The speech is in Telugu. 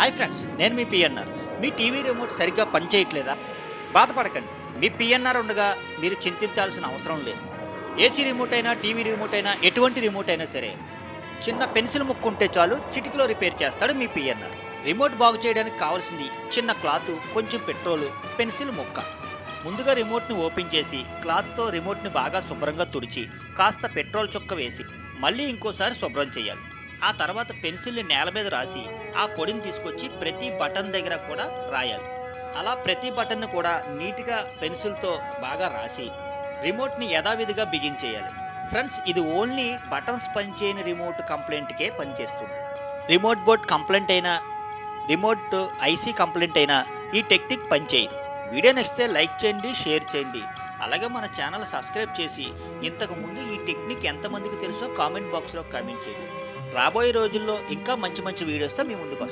హాయ్ ఫ్రెండ్స్ నేను మీ పిఎన్ఆర్ మీ టీవీ రిమోట్ సరిగ్గా పనిచేయట్లేదా? బాధపడకండి మీ పిఎన్ఆర్ ఉండగా మీరు చింతించాల్సిన అవసరం లేదు. ఏసీ రిమోట్ అయినా టీవీ రిమోట్ అయినా ఎటువంటి రిమోట్ అయినా సరే చిన్న పెన్సిల్ ముక్కు ఉంటే చాలు చిటికలో రిపేర్ చేస్తాడు మీ పిఎన్ఆర్ రిమోట్ బాగు చేయడానికి కావాల్సింది చిన్న క్లాత్ కొంచెం పెట్రోలు పెన్సిల్ ముక్క. ముందుగా రిమోట్ని ఓపెన్ చేసి క్లాత్తో రిమోట్ని బాగా శుభ్రంగా తుడిచి కాస్త పెట్రోల్ చుక్క వేసి మళ్ళీ ఇంకోసారి శుభ్రం చేయాలి. ఆ తర్వాత పెన్సిల్ని నేల మీద రాసి ఆ పొడిని తీసుకొచ్చి ప్రతి బటన్ దగ్గర కూడా రాయాలి. అలా ప్రతి బటన్ని కూడా నీట్గా పెన్సిల్తో బాగా రాసి రిమోట్ని యథావిధిగా బిగించేయాలి ఫ్రెండ్స్ ఇది ఓన్లీ బటన్స్ పనిచేయని రిమోట్ కంప్లైంట్కే పనిచేస్తుంది రిమోట్ బోర్డ్ కంప్లైంట్ అయినా రిమోట్ ఐసీ కంప్లైంట్ అయినా ఈ టెక్నిక్ పనిచేయదు వీడియో నచ్చితే లైక్ చేయండి షేర్ చేయండి. అలాగే మన ఛానల్ సబ్స్క్రైబ్ చేసి ఇంతకుముందు ఈ టెక్నిక్ ఎంతమందికి తెలుసో కామెంట్ బాక్స్లో కామెంట్ చేయండి. రాబోయే రోజుల్లో ఇంకా మంచి మంచి వీడియోస్తో మీ ముందుకు